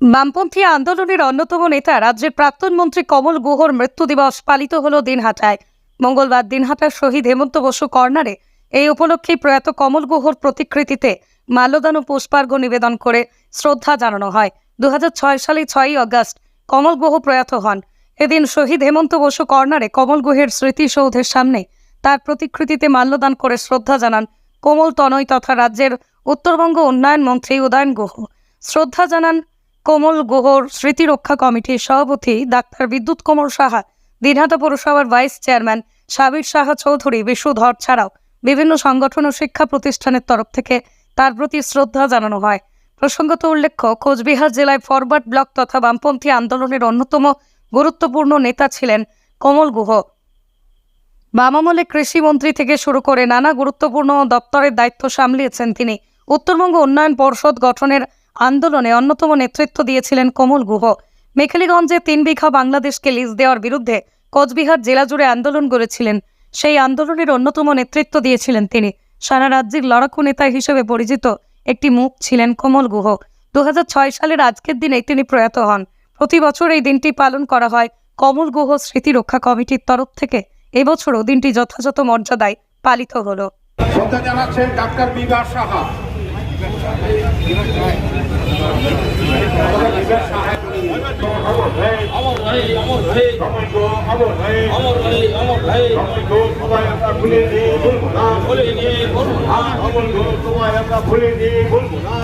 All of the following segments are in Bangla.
বামপন্থী আন্দোলনের অন্যতম নেতা রাজ্যের প্রাক্তন মন্ত্রী কমল গুহর মৃত্যু দিবস পালিত হল দিনহাটায়। মঙ্গলবার দিনহাটার শহীদ হেমন্ত বসু কর্নারে এই উপলক্ষে প্রয়াত কমল গুহর প্রতিকৃতিতে মাল্যদান ও পুষ্পার্ঘ্য নিবেদন করে শ্রদ্ধা জানানো হয়। দু হাজার ছয় সালে ছয়ই আগস্ট কমল গুহ প্রয়াত হন। এদিন শহীদ হেমন্ত বসু কর্নারে কমল গুহের স্মৃতিসৌধের সামনে তার প্রতিকৃতিতে মাল্যদান করে শ্রদ্ধা জানান কোমল তনয় তথা রাজ্যের উত্তরবঙ্গ উন্নয়ন মন্ত্রী উদয়ন গুহ। শ্রদ্ধা জানান কোমল গুহর স্মৃতিরক্ষা কমিটির সভাপতি ডাক্তার বিদ্যুৎ কোমল সাহা, দিনহাটা পৌরসভার ভাইস চেয়ারম্যান সাবির সাহা চৌধুরী বিশুধর ছাড়াও বিভিন্ন সংগঠন ও শিক্ষা প্রতিষ্ঠানের তরফ থেকে তার প্রতি শ্রদ্ধা জানানো হয়। প্রসঙ্গত উল্লেখ্য, কোচবিহার জেলায় ফরওয়ার্ড ব্লক তথা বামপন্থী আন্দোলনের অন্যতম গুরুত্বপূর্ণ নেতা ছিলেন কমল গুহ। বামামলে কৃষিমন্ত্রী থেকে শুরু করে নানা গুরুত্বপূর্ণ দপ্তরের দায়িত্ব সামলিয়েছেন তিনি। উত্তরবঙ্গ উন্নয়ন পর্ষদ গঠনের আন্দোলনে অন্যতম নেতৃত্ব দিয়েছিলেন কোমল গুহ। মেখলিগঞ্জে তিন বিঘা বাংলাদেশকে লিজ দেওয়ার বিরুদ্ধে কোচবিহার জেলা জুড়ে আন্দোলন গড়েছিলেন। সেই আন্দোলনের অন্যতম নেতৃত্ব দিয়েছিলেন তিনি। সারা রাজ্যের লড়াকু নেতা হিসেবে পরিচিত একটি মুখ ছিলেন কমল গুহ। দু হাজার ছয় সালের আজকের দিনে তিনি প্রয়াত হন। প্রতি বছর এই দিনটি পালন করা হয় কমল গুহ স্মৃতি রক্ষা কমিটির তরফ থেকে। এবছরও দিনটি যথাযথ মর্যাদায় পালিত হল। শ্রদ্ধা জানাচ্ছেন ডাক্তার সাহা।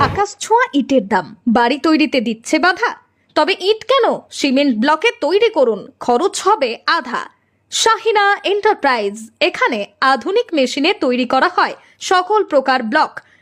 আকাশ ছোঁয়া ইটের দাম। বাড়ি তৈরিতে দিচ্ছে বাধা। তবে ইট কেন? সিমেন্ট ব্লকে তৈরি করুন। খরচ হবে আধা। শাহিনা এন্টারপ্রাইজ। এখানে আধুনিক মেশিনে তৈরি করা হয়। সকল প্রকার ব্লক।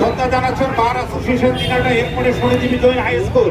শ্রদ্ধা জানাচ্ছেন বার অ্যাসোসিয়েশন দিনহাটা এরপরে সমিতি জৈন হাই স্কুল